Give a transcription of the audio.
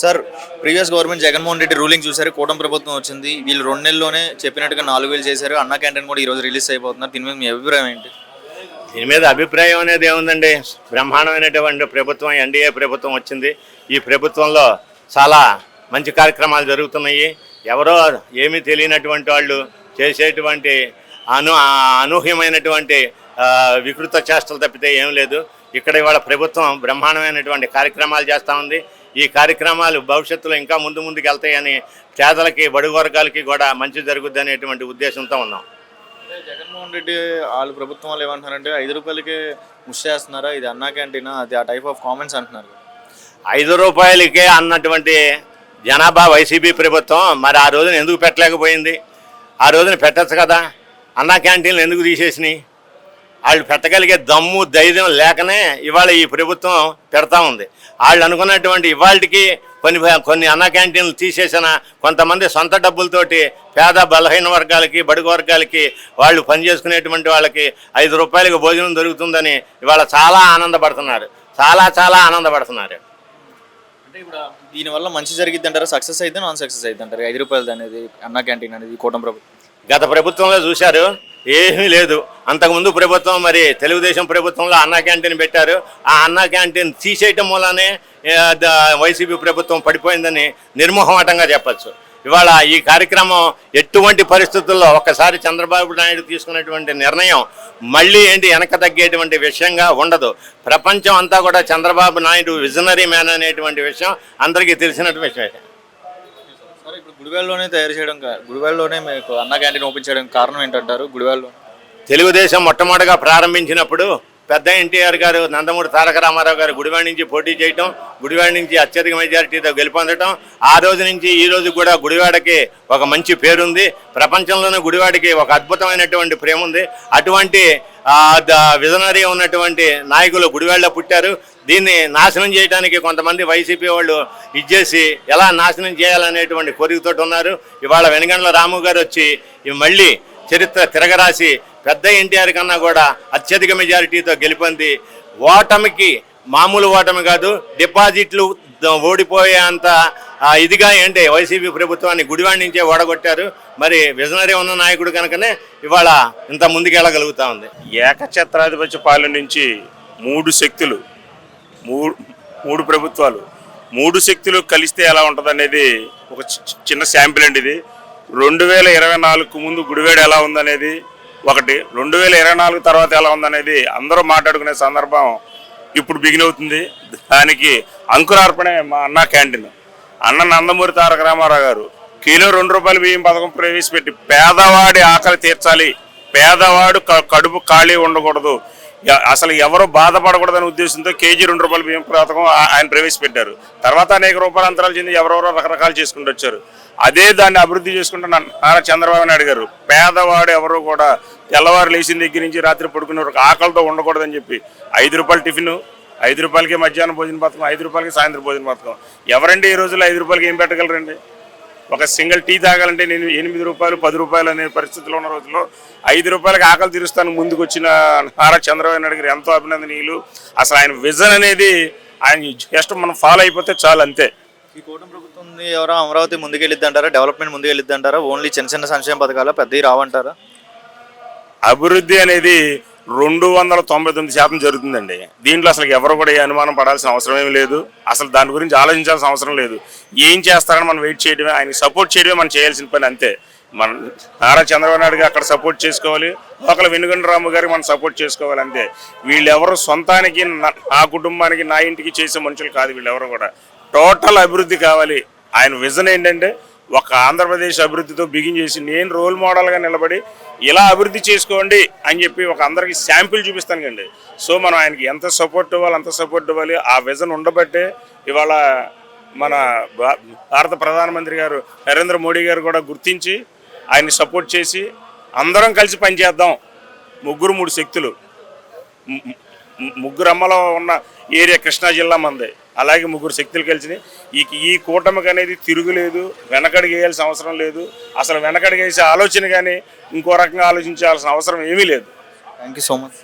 Sir previous government Jaganmohan Reddy ruling చూశారు కూటమి ప్రభుత్వం వచ్చింది. వీళ్ళు రెండు నెలల్లోనే చెప్పినట్టుగా నాలుగు వేలు చేశారు. అన్న క్యాంటీన్ కూడా ఈ రోజు రిలీజ్ అయిపోతున్నారు. దీని మీద మీ అభిప్రాయం ఏంటి? దీని మీద అభిప్రాయం అనేది ఏముందండి? బ్రహ్మాండమైనటువంటి ప్రభుత్వం ఎన్డీఏ ప్రభుత్వం వచ్చింది. ఈ ప్రభుత్వంలో చాలా మంచి కార్యక్రమాలు జరుగుతున్నాయి. ఎవరో ఏమీ తెలియనటువంటి వాళ్ళు చేసేటువంటి అను అనూహ్యమైనటువంటి వికృత చేష్టలు తప్పితే ఏం లేదు. ఇక్కడ ఇవాళ ప్రభుత్వం బ్రహ్మాండమైనటువంటి కార్యక్రమాలు చేస్తూ ఉంది. ఈ కార్యక్రమాలు భవిష్యత్తులో ఇంకా ముందు ముందుకు వెళ్తాయని పేదలకి బడుగు వర్గాలకి కూడా మంచి జరుగుద్ది అనేటువంటి ఉద్దేశంతో ఉన్నాం. జగన్మోహన్ రెడ్డి వాళ్ళ ప్రభుత్వం వాళ్ళు ఏమంటున్నారంటే ఐదు రూపాయలకే ముష్టేస్తున్నారా ఇది అన్నా క్యాంటీనా? అది ఆ టైప్ ఆఫ్ కామెంట్స్ అంటున్నారు. ఐదు రూపాయలకే అన్నటువంటి జనాభా వైసీపీ ప్రభుత్వం మరి ఆ రోజున ఎందుకు పెట్టలేకపోయింది? ఆ రోజున పెట్టచ్చు కదా? అన్నా క్యాంటీన్లు ఎందుకు తీసేసినాయి? వాళ్ళు పెట్టగలిగే దమ్ము ధైర్యం లేకనే ఇవాళ ఈ ప్రభుత్వం పెడతా ఉంది. వాళ్ళు అనుకున్నటువంటి ఇవాళకి కొన్ని కొన్ని అన్న క్యాంటీన్లు తీసేసిన కొంతమంది సొంత డబ్బులతోటి పేద బలహీన వర్గాలకి బడుగు వర్గాలకి వాళ్ళు పనిచేసుకునేటువంటి వాళ్ళకి ఐదు రూపాయలకి భోజనం దొరుకుతుందని ఇవాళ చాలా ఆనందపడుతున్నారు. చాలా చాలా ఆనందపడుతున్నారు. అంటే ఇప్పుడు దీనివల్ల మంచి జరిగిద్ది అంటారా సక్సెస్ అయితే నాన్ సక్సెస్ అయితే అంటారు ఐదు రూపాయలది అనేది అన్నా క్యాంటీన్ అనేది కూటమి ప్రభుత్వం. గత ప్రభుత్వంలో చూశారు ఏమీ లేదు. అంతకుముందు ప్రభుత్వం మరి తెలుగుదేశం ప్రభుత్వంలో అన్నా క్యాంటీన్ పెట్టారు. ఆ అన్నా క్యాంటీన్ తీసేయటం మూలనే వైసీపీ ప్రభుత్వం పడిపోయిందని నిర్మోహమాటంగా చెప్పచ్చు. ఇవాళ ఈ కార్యక్రమం ఎటువంటి పరిస్థితుల్లో ఒక్కసారి చంద్రబాబు నాయుడు తీసుకున్నటువంటి నిర్ణయం మళ్ళీ ఏంటి వెనక తగ్గేటువంటి విషయంగా ఉండదు. ప్రపంచం అంతా కూడా చంద్రబాబు నాయుడు విజనరీ మ్యాన్ అనేటువంటి విషయం అందరికీ తెలిసినటువంటి విషయం. సరే ఇప్పుడు తయారు చేయడం గుడివేల్లోనే మీకు అన్న క్యాంటీన్ ఓపెన్ చేయడం కారణం ఏంటంటారు గుడివేల్లో తెలుగుదేశం మొట్టమొదటిగా ప్రారంభించినప్పుడు పెద్ద ఎన్టీఆర్ గారు నందమూరి తారక రామారావు గారు గుడివాడ నుంచి పోటీ చేయటం గుడివాడ నుంచి అత్యధిక మెజారిటీతో గెలుపొందటం ఆ రోజు నుంచి ఈ రోజు కూడా గుడివాడకి ఒక మంచి పేరుంది. ప్రపంచంలోనే గుడివాడికి ఒక అద్భుతమైనటువంటి ప్రేమ ఉంది. అటువంటి ద- విజనరీ ఉన్నటువంటి నాయకులు గుడివాడలో పుట్టారు. దీన్ని నాశనం చేయడానికి కొంతమంది వైసీపీ వాళ్ళు ఇచ్చేసి ఎలా నాశనం చేయాలనేటువంటి కోరికతోటి ఉన్నారు. ఇవాళ వెనగండ్ల రాము గారు వచ్చి మళ్ళీ చరిత్ర తిరగరాసి పెద్ద ఎన్టీఆర్ కన్నా కూడా అత్యధిక మెజారిటీతో గెలిపింది ఓటమికి మామూలు ఓటమి కాదు డిపాజిట్లు ఓడిపోయే ఓడిపోయేంత ఇదిగా ఏంటి వైసీపీ ప్రభుత్వాన్ని గుడివాడి నుంచే ఓడగొట్టారు. మరి విజనరీ ఉన్న నాయకుడు కనుకనే ఇవాళ ఇంత ముందుకెళ్ళగలుగుతా ఉంది. ఏకఛత్రాధిపత్య పాలన నుంచి మూడు శక్తులు మూడు మూడు ప్రభుత్వాలు. మూడు శక్తులు కలిస్తే ఎలా ఉంటుందనేది ఒక చి- చిన్న శాంపిల్ అండి ఇది. రెండు వేల ఇరవై నాలుగు ముందు గుడివేడ ఎలా ఉందనేది ఒకటి రెండు వేల ఇరవై నాలుగు తర్వాత ఎలా ఉందనేది అందరూ మాట్లాడుకునే సందర్భం ఇప్పుడు బిగిన్ అవుతుంది. దానికి అంకురార్పణే మా అన్న క్యాంటీన్. అన్న నందమూరి తారక రామారావు గారు కిలో రెండు రూపాయల బియ్యం పథకం ప్రవేశపెట్టి పేదవాడి ఆకలి తీర్చాలి. పేదవాడు కడుపు ఖాళీ ఉండకూడదు. అసలు ఎవరు బాధపడకూడదనే ఉద్దేశంతో కేజీ రెండు రూపాయల బియ్యం పథకం ఆయన ప్రవేశపెట్టారు. తర్వాత అనేక రూపాయలంతరాలు చెంది ఎవరెవరో రకరకాలు చేసుకుంటూ వచ్చారు. అదే దాన్ని అభివృద్ధి చేసుకుంటున్న నారా చంద్రబాబు నాయుడు గారు పేదవాడు ఎవరు కూడా తెల్లవారు లేచిన దగ్గర నుంచి రాత్రి పడుకునే వరకు ఆకలితో ఉండకూడదని చెప్పి ఐదు రూపాయల టిఫిన్ ఐదు రూపాయలకి మధ్యాహ్నం భోజన పథకం ఐదు రూపాయలకి సాయంత్రం భోజన పథకం. ఎవరండి ఈ రోజుల్లో ఐదు రూపాయలకి ఏం పెట్టగలరండి? ఒక సింగిల్ టీ తాగాలంటే నేను ఎనిమిది రూపాయలు పది రూపాయలు అనే పరిస్థితిలో ఉన్న రోజుల్లో ఐదు రూపాయలకి ఆకలి తీరుస్తాను. ముందుకు వచ్చిన నారా చంద్రబాబు నాయుడు గారు ఎంతో అభినందనీయులు. అసలు ఆయన విజన్ అనేది ఆయన జస్ట్ మనం ఫాలో అయిపోతే చాలు అంతే. ఈ కూటమి ప్రభుత్వం ఎవరో అమరావతి ముందుకెళ్ళిద్ది అంటారా డెవలప్మెంట్ ముందుకెళ్ళిద్ది అంటారా ఓన్లీ చిన్న చిన్న సంక్షేమ పథకాలు పెద్దవి రావంటారా? అభివృద్ధి అనేది రెండు వందల తొంభై తొమ్మిది శాతం జరుగుతుందండి. దీంట్లో అసలు ఎవరు కూడా ఏ అనుమానం పడాల్సిన అవసరం ఏమి లేదు. అసలు దాని గురించి ఆలోచించాల్సిన అవసరం లేదు. ఏం చేస్తారని మనం వెయిట్ చేయడమే ఆయనకి సపోర్ట్ చేయడమే మనం చేయాల్సిన పని అంతే. మన నారా చంద్రబాబు నాయుడు అక్కడ సపోర్ట్ చేసుకోవాలి. ఒకళ్ళ వెనుగండ రాము గారికి మనం సపోర్ట్ చేసుకోవాలి అంతే. వీళ్ళెవరు సొంతానికి నా- నా కుటుంబానికి నా ఇంటికి చేసే మనుషులు కాదు వీళ్ళెవరు కూడా. టోటల్ అభివృద్ధి కావాలి. ఆయన విజన్ ఏంటంటే ఒక ఆంధ్రప్రదేశ్ అభివృద్ధితో బిగిన్ చేసి నేను రోల్ మోడల్గా నిలబడి ఇలా అభివృద్ధి చేసుకోండి అని చెప్పి ఒక అందరికీ శాంపిల్ చూపిస్తాను కండి. సో మనం ఆయనకి ఎంత సపోర్ట్ ఇవ్వాలి అంత సపోర్ట్ ఇవ్వాలి ఆ విజన్ ఉండబట్టే ఇవాళ మన భారత ప్రధానమంత్రి గారు నరేంద్ర మోడీ గారు కూడా గుర్తించి ఆయన్ని సపోర్ట్ చేసి అందరం కలిసి పనిచేద్దాం. ముగ్గురు మూడు శక్తులు. ముగ్గురు అమ్మలో ఉన్న ఏరియా కృష్ణా జిల్లా మందే. అలాగే ముగ్గురు శక్తులు కలిసినాయి. ఈ ఈ కూటమికి అనేది తిరుగులేదు వెనకడిగేయాల్సిన అవసరం లేదు. అసలు వెనకడిగేసే వేసే ఆలోచన కానీ ఇంకో రకంగా ఆలోచించాల్సిన అవసరం ఏమీ లేదు. Thank so much